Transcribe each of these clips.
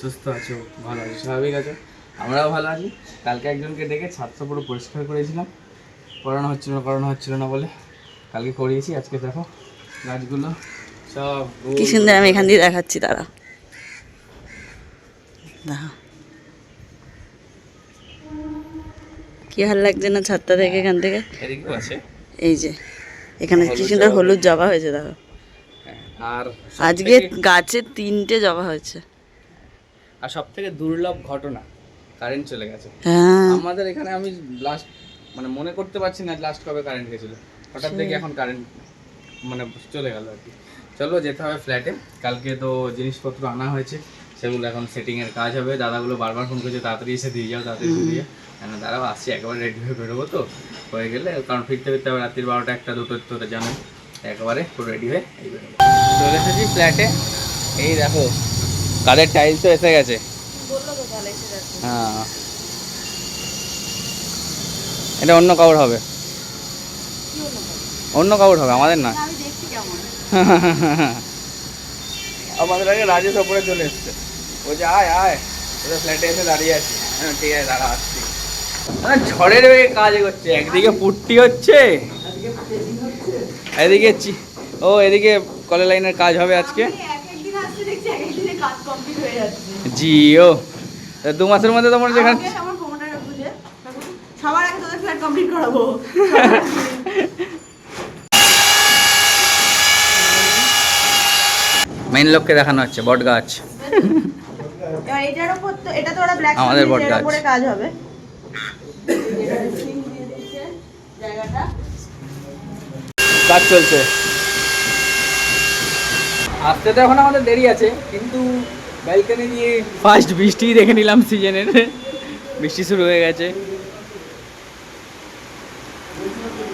সুস্থ আছো ভালো আছো স্বাভাবিক আছো? আমরাও ভালো আছি। কালকে একজনকে ডেকে ছাদটা পুরো পরিষ্কার করেছিলাম। করানো হচ্ছিল না করানো হচ্ছিল না বলে কালকে করিয়েছি আজকে দেখো গাছগুলো সব কি সুন্দর আমি এখান দিয়ে দেখাচ্ছি তারা। কি ভালো লাগছে না ছাদটা থেকে এখান থেকে? এই যে এখানে কি সুন্দর হলুদ জবা হয়েছে। দেখো হ্যাঁ, আর আজকে গাছে তিনটে জবা হয়েছে। আর সব থেকে দুর্লভ ঘটনা কারেন্ট চলে গেছে। হ্যাঁ। আমাদের এখানে আমি লাস্ট মানে মনে করতে পারছি না লাস্ট কবে কারেন্ট গেছিল। হঠাৎ দেখি এখন কারেন্ট মানে চলে গেল আর কি। চলো যেতে হবে ফ্ল্যাটে কালকে তো জিনিসপত্র আনা হয়েছে। সেগুলো এখন সেটিং এর কাজ হবে। দাদাগুলো বারবার ফোন করছে তাড়াতাড়ি এসে দিয়ে যাও তাড়াতাড়ি এসে দিয়ে কেন দাঁড়াও আসছি একেবারে রেডি হয়ে বেরোবো তো। হয়ে গেলে কারণ ফিরতে ফিরতে হবে রাত্রির বারোটা একটা দুটো তো জানো একেবারে পুরো রেডি হয়ে এই বেরোবো। চলে এসেছি ফ্ল্যাটে এই দেখো কাদের টাইলসও এসে গেছে। হ্যাঁ। এটা অন্য কাউর হবে। অন্য কাউর হবে আমাদের না। আমাদের আগে রাজেশ ওপরে চলে এসছে। বলছে আয় আয়। তোদের ফ্ল্যাটে এসে দাঁড়িয়ে আছি। হ্যাঁ ঠিক আছে দাঁড়া আসছি। ঝড়ের বেগে কাজ করছে। একদিকে পুট্টি হচ্ছে এদিকে ও এদিকে কলে লাইনের কাজ হবে আজকে। জিও দু মাসের মধ্যে তোমার যেখানে সবার আগে তোদের ফ্ল্যাট কমপ্লিট করাবো। মেইন লোককে দেখানো হচ্ছে বট গাছ। এবার এটার উপর তো এটা তো ওরা ব্ল্যাক আমাদের বট গাছ। উপরে কাজ হবে। জায়গাটা কাজ চলছে। আসতে তো এখন আমাদের দেরি আছে, কিন্তু ব্যালকনি দিয়ে ফার্স্ট বৃষ্টি দেখে নিলাম সিজনের বৃষ্টি শুরু হয়ে গেছে।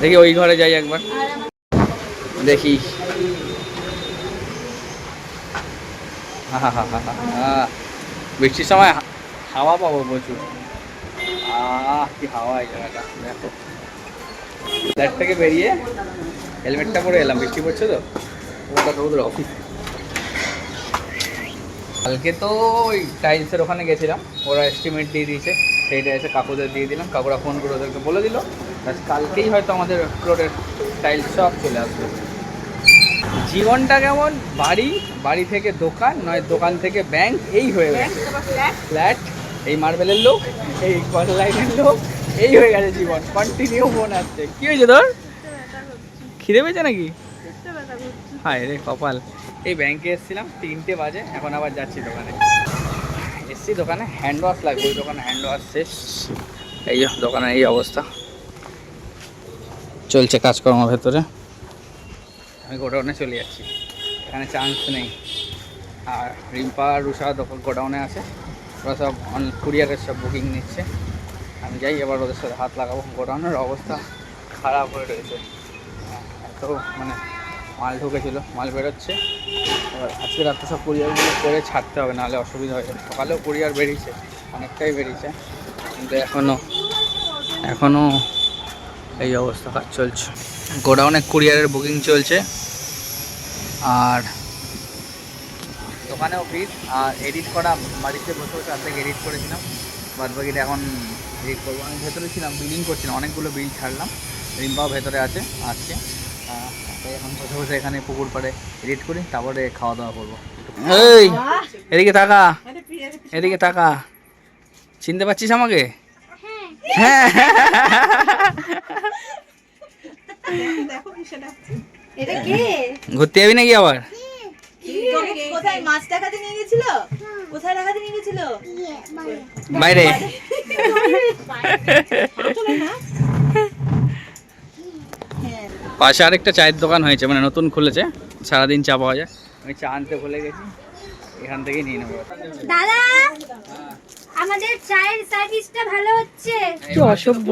দেখি ওই ঘরে যাই একবার। দেখি। বৃষ্টির সময় হাওয়া পাবো প্রচুর। আহ, কি হাওয়া এই জায়গাটা, দেখো। ফ্ল্যাট থেকে বেরিয়ে হেলমেটটা পরে এলাম। বৃষ্টি পড়ছে তো? ওটা কালকে তো ওই টাইলসের ওখানে গেছিলাম। ওরা এস্টিমেট দিয়ে দিয়েছে। সেইটা এসে কাকুদের দিয়ে দিলাম। কাকুরা ফোন করে ওদেরকে বলে দিল। কালকেই হয়তো আমাদের ফ্লোরের টাইলস সব চলে আসবে। জীবনটা কেমন? বাড়ি বাড়ি থেকে দোকান নয় দোকান থেকে ব্যাংক এই হয়ে গেছে। ফ্ল্যাট এই মার্বেলের লোক এই কল লাইনের লোক এই হয়ে গেছে জীবন। কন্টিনিউ ফোন আসছে। কি হয়েছে তোর? খিদে পেয়েছে নাকি? হায় রে কপাল। এই ব্যাংকে এসেছিলাম তিনটে বাজে এখন আবার যাচ্ছি দোকানে। এসছি দোকানে হ্যান্ড ওয়াশ লাগবে ওই দোকানে হ্যান্ড ওয়াশ শেষ। এই যে দোকানের এই অবস্থা। চলছে কাজকর্ম ভেতরে। আমি গোডাউনে চলে যাচ্ছি। এখানে চান্স নেই। আর রিম্পা রুষা দোকান গোডাউনে আছে। ওরা সব কুরিয়ারের সব বুকিং নিচ্ছে। আমি যাই এবার ওদের সাথে হাত লাগাবো। গোডাউনের অবস্থা খারাপ হয়ে রয়েছে। হ্যাঁ, এত মানে মাল ঢুকেছিল, মাল বেরোচ্ছে। এবার আজকে রাত্রে সব কুরিয়ারগুলো করে ছাড়তে হবে, নাহলে অসুবিধা হয়ে যাবে। সকালেও কুরিয়ার বেরিয়েছে, অনেকটাই বেরিয়েছে। কিন্তু এখনও এখনও এই অবস্থা কাজ চলছে। গোডাউনে কুরিয়ারের বুকিং চলছে। আর দোকানেও ভিড় আর এডিট করা বাড়িতে বসে বসে অর্ধেক এডিট করেছিলাম। বাদ বাকিটা এখন এডিট করব। আমি ভেতরে ছিলাম, বিলিং করছিলাম, অনেকগুলো বিল ছাড়লাম। রিম্পাও ভেতরে আছে আজকে। এখন বসে বসে এখানে পুকুর পাড়ে এডিট করি তারপরে খাওয়া দাওয়া করব এই এদিকে তাকা এদিকে তাকা চিনতে পারছিস আমাকে হ্যাঁ ঘুরতে যাবি নাকি আবার কোথায় মাছ দেখাতে নিয়ে গেছিল কোথায় দেখাতে নিয়ে গেছিল বাইরে পাশে আরেকটা চায়ের দোকান হয়েছে মানে নতুন খুলেছে। সারাদিন চা পাওয়া যায়। আমি চা আনতে ভুলে গেছি। এখান থেকেই নিয়ে নেব। দাদা আমাদের চায়ের সার্ভিসটা ভালো হচ্ছে। কি অসভ্য।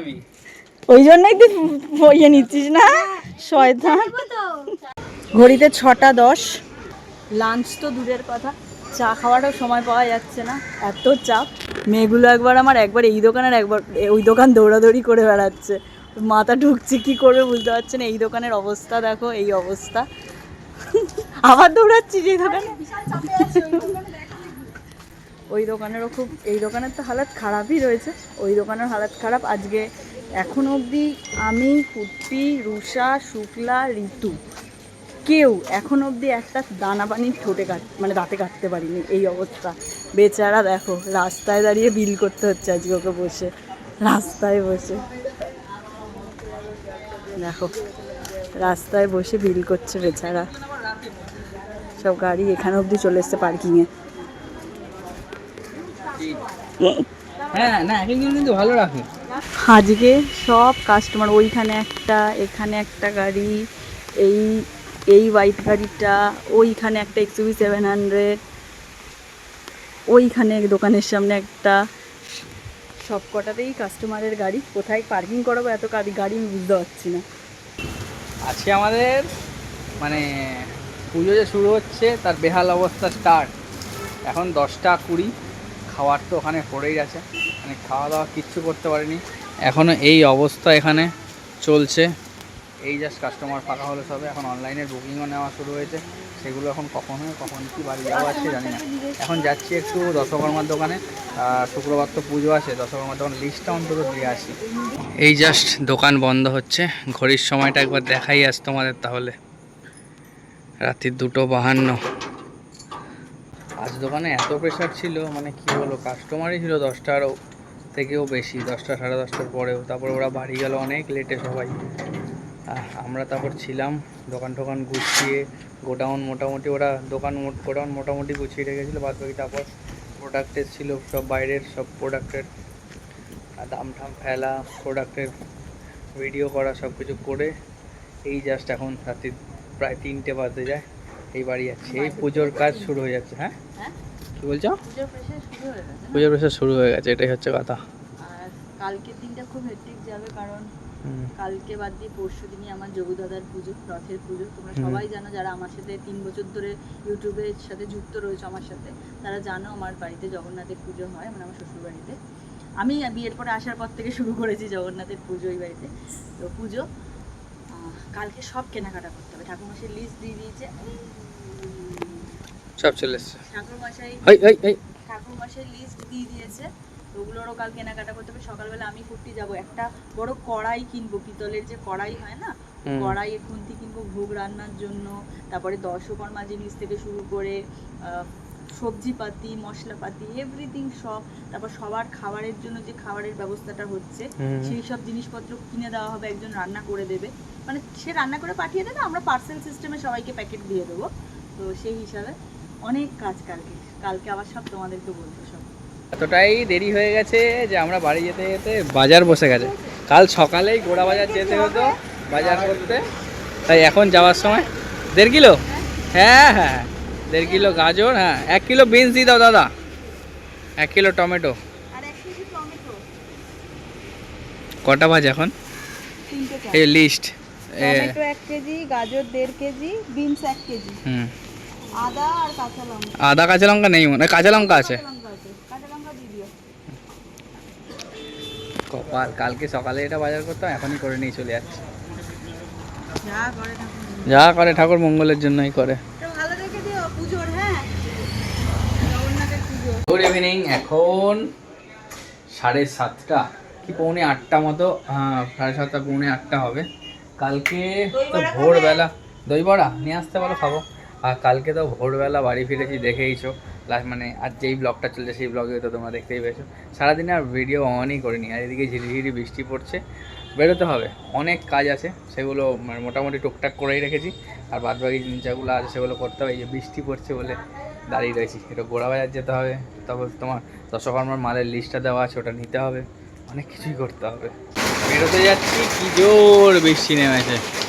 আমি। ওই জন্যই তুই বইয়ে নিচ্ছিস না? শয়তান। দেখো ঘড়িতে ছটা দশ। লাঞ্চ তো দূরের কথা। চা খাওয়ারও সময় পাওয়া যাচ্ছে না। এত চাপ। মেয়েগুলো একবার আমার একবার এই দোকানের একবার ওই দোকান দৌড়াদৌড়ি করে বেড়াচ্ছে। মাথা ঢুকছে, কি করবে বুঝতে পারছে না এই দোকানের অবস্থা দেখো, এই অবস্থা। আবার দৌড়াচ্ছি যে দোকানে? ওই দোকানেরও খুব, এই দোকানের তো হালাত খারাপই রয়েছে। ওই দোকানের হালাত খারাপ। আজকে এখন অবধি আমি, কুট্টি, রুষা, শুক্লা, ঋতু, কেউ এখন অবধি একটা দানা পানি ঠোঁটে কাট মানে দাঁতে কাটতে পারিনি এই অবস্থা। বেচারা দেখো, রাস্তায় দাঁড়িয়ে বিল করতে হচ্ছে আজকে ওকে বসে। রাস্তায় বসে। দেখো রাস্তায় বসে বিল করছে বেচারা। সব গাড়ি এখানে অবধি চলে এসছে পার্কিংয়ে হ্যাঁ না কিন্তু ভালো রাখে। আজকে সব কাস্টমার ওইখানে একটা এখানে একটা গাড়ি এই এই হোয়াইট গাড়িটা ওইখানে একটা এক্সইউভি সেভেন হান্ড্রেড ওইখানে দোকানের সামনে একটা। সব কটাতেই কাস্টমারের গাড়ি, কোথায় পার্কিং করাবো এত গাড়ি গাড়ি আমি বুঝতে পারছি না। আজকে আমাদের মানে পুজো যে শুরু হচ্ছে, তার বেহাল অবস্থা স্টার্ট এখন দশটা কুড়ি, খাওয়ার তো ওখানে পড়েই আছে। মানে খাওয়া দাওয়া কিচ্ছু করতে পারিনি। এখনও এই অবস্থা এখানে চলছে। এই জাস্ট কাস্টমার ফাঁকা হলো সবে, এখন অনলাইনের বুকিংও নেওয়া শুরু হয়েছে। সেগুলো এখন কখন হয়, কখন কি বাড়ি যাওয়া আছে জানি না। এখন যাচ্ছি একটু দশকর্মার দোকানে শুক্রবার তো পুজো আছে দশকর্মার দোকান লিস্টটা অন্তত দিয়ে আসি। এই জাস্ট দোকান বন্ধ হচ্ছে, ঘড়ির সময়টা একবার দেখাই আস তোমাদের তাহলে। রাত্রি দুটো বাহান্ন। আজ দোকানে এত প্রেশার ছিল মানে কি বলো কাস্টমারই ছিল দশটারও থেকেও বেশি, দশটা সাড়ে দশটার পরেও। তারপর ওরা বাড়ি গেল অনেক লেটে সবাই। আমরা তারপর ছিলাম দোকান টোকান গুছিয়ে গোডাউন মোটামুটি ওরা দোকান গোডাউন মোটামুটি গুছিয়ে রেখেছিলো বাদ বাকি তারপর প্রোডাক্টের ছিল সব বাইরের সব প্রোডাক্টের দাম ঠাম ফেলা প্রোডাক্টের ভিডিও করা সব কিছু করে এই জাস্ট এখন রাত্রি প্রায় তিনটে বাজতে যায় এই বাড়ি যাচ্ছে। এই পুজোর কাজ শুরু হয়ে যাচ্ছে হ্যাঁ? হ্যাঁ? কি বলছো? পুজোর প্রেশার শুরু হয়ে গেছে এটাই হচ্ছে কথা। কালকের দিনটা খুব হেক্টিক যাবে কারণ। কালকে বাদ দিয়ে পরশু দিনই আমার যোগু দাদার পুজো রথের পুজো। তোমরা সবাই জানো যারা আমার সাথে তিন বছর ধরে ইউটিউবের সাথে যুক্ত রয়েছে আমার সাথে তারা জানো আমার বাড়িতে জগন্নাথের পুজো হয় মানে আমার শ্বশুর বাড়িতে। আমি বিয়ের পরে আসার পর থেকে শুরু করেছি জগন্নাথের পুজো এই বাড়িতে। তো পুজো কালকে সব কেনাকাটা করতে হবে। ঠাকুরমশাই লিস্ট দিয়ে দিয়েছে সব চলে এসছে। ঠাকুরমশাই ঠাকুরমশাই লিস্ট দিয়ে দিয়েছে। তো ওগুলোরও কাল কেনাকাটা করতে হবে। সকালবেলা আমি কুর্তি যাব। একটা বড় কড়াই কিনবো পিতলের যে কড়াই হয় না। কড়াই খুন্তি কিনবো ভোগ রান্নার জন্য। তারপরে দর্শকর্মা জিনিস থেকে শুরু করে আহ, সবজিপাতি মশলাপাতি এভরিথিং সব। তারপর সবার খাবারের জন্য যে খাবারের ব্যবস্থাটা হচ্ছে সেই সব জিনিসপত্র কিনে দেওয়া হবে একজন রান্না করে দেবে। মানে সে রান্না করে পাঠিয়ে দেবে আমরা পার্সেল সিস্টেমে সবাইকে প্যাকেট দিয়ে দেবো। তো সেই হিসাবে অনেক কাজ কালকে কালকে আবার সব তোমাদেরকে বলব সব। এতটাই দেরি হয়ে গেছে যে আমরা বাড়ি যেতে যেতে বাজার বসে গেছে। কাল সকালেই গোড়া বাজার যেতে হতো বাজার করতে। তাই এখন যাওয়ার সময় দেড় কিলো? হ্যাঁ হ্যাঁ দেড় কিলো গাজর হ্যাঁ। এক কিলো বিনস দিয়ে দাও দাদা। এক কিলো টমেটো। কটা বাজে এখন? এই লিস্ট। টমেটো কেজি গাজর কেজি বিনস কেজি। হুম। আদা আর কাঁচা লঙ্কা। আদা কাঁচা লঙ্কা নেই মনে হয়। কাঁচা লঙ্কা আছে কাঁচা লঙ্কা আছে কাঁচা লঙ্কা দিয়ে দিও কপাল কালকে সকালে এটা বাজার করতাম এখনই করে নিয়ে চলে যাচ্ছে। যা করে ঠাকুর। মঙ্গলের জন্যই করে। হ্যাঁ? গুড ইভিনিং এখন সাড়ে সাতটা কি পৌনে আটটা মতো সাড়ে সাতটা পৌনে আটটা হবে। কালকে তো ভোরবেলা দই বড়া নিয়ে আসতে পারো খাব। আর কালকে তো ভোরবেলা বাড়ি ফিরেছি দেখেইছো। লাস্ট মানে আর যেই ব্লগটা চলছে, সেই ব্লগে তো তোমরা দেখতেই পেয়েছ। সারাদিনে আর ভিডিও অনই করিনি। আর এদিকে ঝিরিঝিরি বৃষ্টি পড়ছে। বেরোতে হবে। অনেক কাজ আছে। সেগুলো মানে মোটামুটি টুকটাক করেই রেখেছি। আর বাদ বাকি যেগুলো আছে, সেগুলো করতে হবে। যে বৃষ্টি পড়ছে বলে দাঁড়িয়ে রয়েছি। একটু গোড়া বাজার যেতে হবে। তারপর তোমার দশকর্মার মালের লিস্টটা দেওয়া আছে, ওটা নিতে হবে। অনেক কিছুই করতে হবে। বেরোতে যাচ্ছি। কি জোর বৃষ্টি নেমেছে।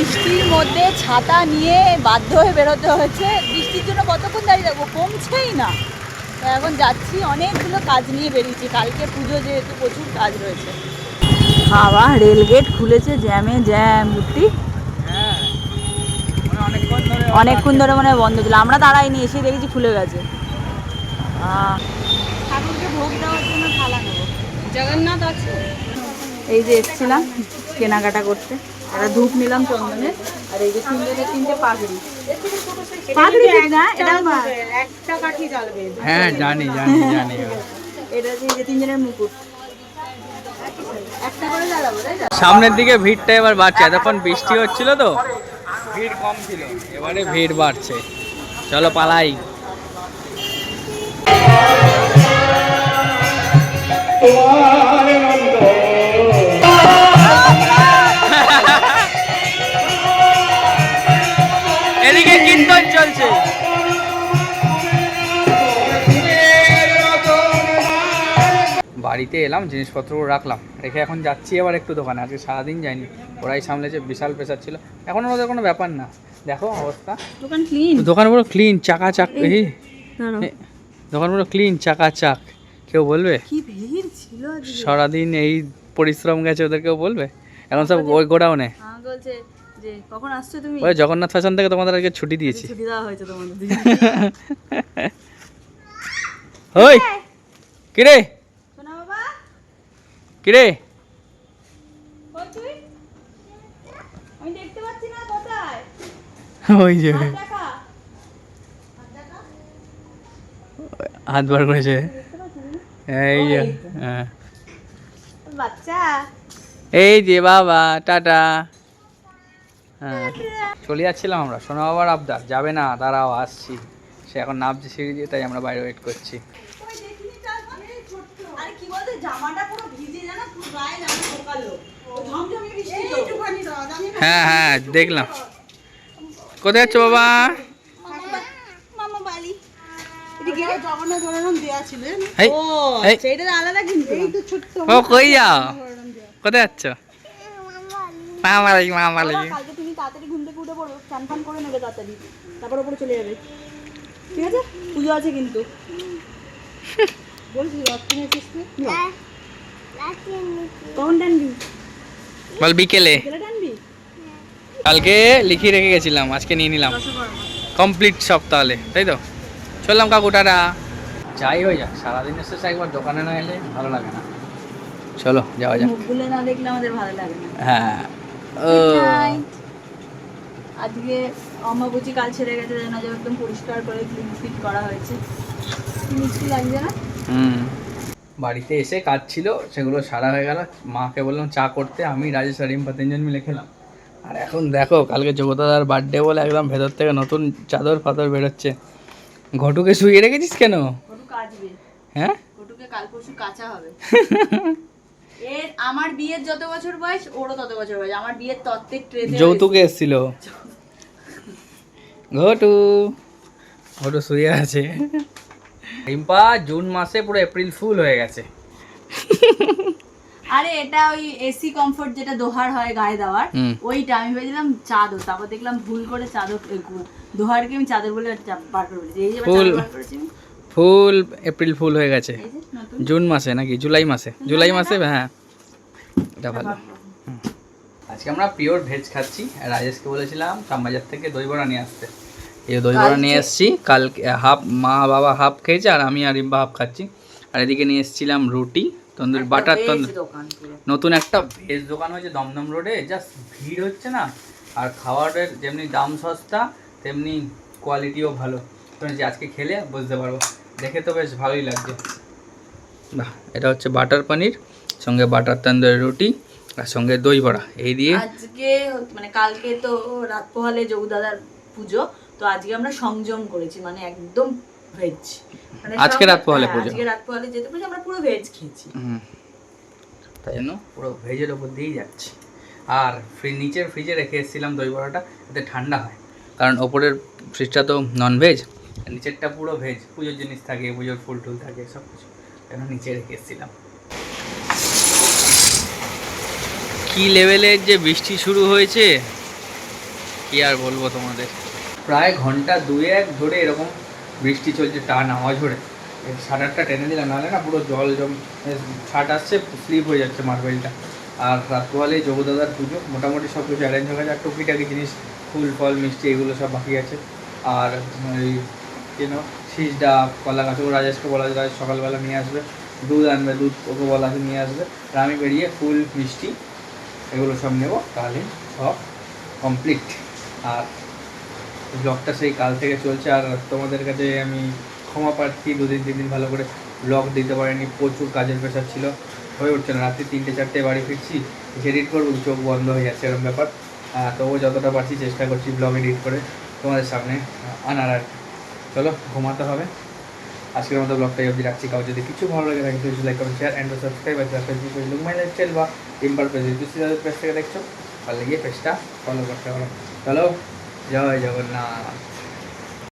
বৃষ্টির মধ্যে ছাতা নিয়ে বাধ্য হয়ে বেরোতে হয়েছে। বৃষ্টির জন্য কতক্ষণ দাঁড়িয়ে থাকব? কমছেই না। তো এখন যাচ্ছি অনেকগুলো কাজ নিয়ে বেরিয়েছি। কালকে পুজো যেহেতু প্রচুর কাজ রয়েছে। বাবা রেলগেট খুলেছে জ্যামে জ্যাম বুঝতি হ্যাঁ। অনেকক্ষণ ধরে অনেকক্ষণ ধরে মানে বন্ধ ছিল। আমরা দাঁড়াইনি এসে দেখেছি খুলে গেছে। ঠাকুরকে ভোগ দেওয়ার জন্য থালা নেব। জগন্নাথ আছে? এই যে এসছিলাম কেনাকাটা করতে। একটা ধূপ নিলাম চন্দনের আর এই যে তিনজনের তিনটে পাগড়ি। পাগড়ি ঠিক না? এটা একটা কাঠি জ্বালবে? হ্যাঁ জানি জানি জানি। এটা যে তিনজনের মুকুট। একটা করে জ্বালাবো তাই তো? সামনের দিকে ভিড়টা এবার বাড়ছে এতক্ষণ বৃষ্টি হচ্ছিল তো। ভিড় কম ছিল এবারে ভিড় বাড়ছে। চলো পালাই। এদিকে কীর্তন চলছে। বাড়িতে এলাম জিনিসপত্রগুলো রাখলাম। রেখে এখন যাচ্ছি এবার একটু দোকানে। আজকে সারাদিন যাইনি। ওরাই সামলেছে বিশাল প্রেশার ছিল। এখন ওদের কোনো ব্যাপার না। দেখো অবস্থা। দোকান ক্লিন দোকান পুরো ক্লিন চাকা চাক এই দোকান পুরো ক্লিন চাকা চাক কেউ বলবে? কি ভিড় ছিল সারাদিন এই পরিশ্রম গেছে ওদের কেউ বলবে? এখন সব ওই গোডাউনে। বলছে যে কখন আসছো তুমি? ওই জগন্নাথ ফ্যাশন থেকে তোমাদের আজকে ছুটি দিয়েছি। ছুটি দেওয়া হয়েছে তোমাদের ওই! কিরে? শোনা বাবা? কিরে? কই আমি দেখতে পাচ্ছি না কোথায়? ওই যে। হাত বার করেছে। এই যে হ্যাঁ। বাচ্চা? এই যে বাবা টাটা। চলে যাচ্ছিলাম আমরা। সোনা বাবার আবদার। যাবে না দাঁড়াও আসছি। সে এখন নামছে সিঁড়ি দিয়ে তাই আমরা বাইরে ওয়েট করছি। হ্যাঁ হ্যাঁ দেখলাম। কোথায় যাচ্ছ বাবা? কোথায় যাচ্ছ? মামা লাগি মামা বাবা, তুমি তাড়াতাড়ি ঘুম থেকে উঠে পড়ো চান ফান করে নেবে তাড়াতাড়ি। তারপর ওপরে চলে যাবে। ঠিক আছে? পুজো আছে কিন্তু। বলছি রথ কিনেছিস তুই? কখন টানবি? বল বিকেলে। কালকে লিখিয়ে রেখে গেছিলাম আজকে নিয়ে নিলাম। কমপ্লিট সব তাহলে তাই তো? চললাম কাকু টাটা। যাই হয়ে যাক সারাদিনের শেষে একবার দোকানে না এলে ভালো লাগে না। চলো যাওয়া যাক। না দেখলে আমাদের ভালো লাগে না। হ্যাঁ। ও আজকে অম্বাবুচি কাল ছেড়ে গেছে যেন যে একদম পরিষ্কার করে ক্লিন ফিট করা হয়েছে। মিষ্টি লাগছে না? হুম। বাড়িতে এসে কাজ ছিল সেগুলো সারা হয়ে গেল। মাকে বললাম চা করতে আমি রাজেশ আর রিম্পা তিনজন মিলে খেলাম। আর এখন দেখো কালকে জগতাদার বার্থডে বলে একদম ভেতর থেকে নতুন চাদর ফাদর বেরোচ্ছে। ঘটুকে শুয়ে রেখেছিস কেন? হ্যাঁ? কটুকে কাল পরশু কাঁচা হবে। এর আমার বিয়ের যত বছর বয়স ওরও তত বছর বয়স। আমার বিয়ের তত্ত্বের ট্রেতে যৌতুকে এসেছিল। ঘটু। ঘটু শুয়ে আছে। রিম্পা জুন মাসে পুরো এপ্রিল ফুল হয়ে গেছে। আরে এটা ওই এসি কমফোর্ট যেটা দোহার হয় গায়ে দেওয়ার ওইটা আমি ভেবেছিলাম চাদর তারপর দেখলাম ভুল করে চাদর গু- দোহারকে আমি চাদর বলে বার করে বলেছি। এই যে ফুল। ফুল এপ্রিল ফুল হয়ে গেছে। জুন মাসে নাকি? জুলাই মাসে। জুলাই মাসে হ্যাঁ। এটা ভালো। হুম। আজকে আমরা পিওর ভেজ খাচ্ছি। রাজেশকে বলেছিলাম শ্যামবাজার থেকে দই বড়া নিয়ে আসতে। এই দই বড়া নিয়ে এসেছি কালকে হাফ মা বাবা হাফ খেয়েছে আর আমি আর রিম্বা হাফ খাচ্ছি। আর এদিকে নিয়ে এসেছিলাম রুটি তন্দুর বাটার তন্দুর। নতুন একটা ভেজ দোকান হয়েছে দমদম রোডে জাস্ট ভিড় হচ্ছে না। আর খাবারের যেমনি দাম সস্তা তেমনি কোয়ালিটিও ভালো। শুনেছি আজকে খেলে বুঝতে পারব। দেখে তো বেশ ভালোই লাগছে। বাহ এটা হচ্ছে বাটার পনির সঙ্গে বাটার তন্দুরি রুটি। আর সঙ্গে দই বড়া। এই দিয়ে আজকে মানে কালকে তো রাত পোহালে দাদার পুজো তো আজকে আমরা সংযম করেছি মানে একদম ভেজ মানে আজকে রাত পোহালে হ্যাঁ, পুজো। আজকে রাত পোহালে যেতে পুজো আমরা পুরো ভেজ খেয়েছি। তাই জন্য পুরো ভেজের ওপর দিয়েই যাচ্ছে। আর ফ্রি নিচের ফ্রিজে রেখে এসেছিলাম দই বড়াটা যাতে ঠান্ডা হয়। কারণ ওপরের ফ্রিজটা তো নন ভেজ নিচেরটা পুরো ভেজ পুজোর জিনিস থাকে পুজোর ফুল টুল থাকে সব কিছু কেন নিচে রেখে এসেছিলাম। কি লেভেলের যে বৃষ্টি শুরু হয়েছে, কি আর বলব তোমাদের? প্রায় ঘণ্টা দুই এক ধরে এরকম বৃষ্টি চলছে, টানা অঝরে শাটারটা টেনে দিলাম, নাহলে না পুরো জল জম ছাট আসছে, স্লিপ হয়ে যাচ্ছে মার্বেলটা। আর রাত্রবেলে যোগদাদার পুজো, মোটামুটি সব কিছু অ্যারেঞ্জ হয়ে গেছে, আর টুকিটাকি জিনিস, ফুল, ফল, মিষ্টি, এগুলো সব বাকি আছে। আর ওই কেন শীষ ডাব, কলা গাছ রাজেশকে বলা যায়, সকালবেলা নিয়ে আসবে। দুধ আনবে, দুধ ওকে বলা আছে, নিয়ে আসবে। আর আমি বেরিয়ে ফুল, মিষ্টি এগুলো সব নেব, তাহলে সব কমপ্লিট আর ব্লগটা সেই কাল থেকে চলছে, আর তোমাদের কাছে আমি ক্ষমা প্রার্থী, দুদিন তিন দিন ভালো করে ব্লগ দিতে পারিনি, প্রচুর কাজের প্রেশার ছিল, হয়ে উঠছে না। রাত্রি তিনটে, চারটে বাড়ি ফিরছি এডিট করব, চোখ বন্ধ হয়ে যাচ্ছে এরকম ব্যাপার। তবুও যতটা পারছি চেষ্টা করছি ব্লগ এডিট করে তোমাদের সামনে আনার আর চলো, ঘুমাতে হবে। আজকের মতো ব্লগটাই অবধি রাখছি। কাউ যদি কিছু ভালো লাগে থাকে like comment share and subscribe আছে বা টিম্পার পেজ যদি পেজ থেকে দেখছ? ভালো গিয়ে পেজটা ফলো করতে পারো। চলো, জয় জগন্নাথ।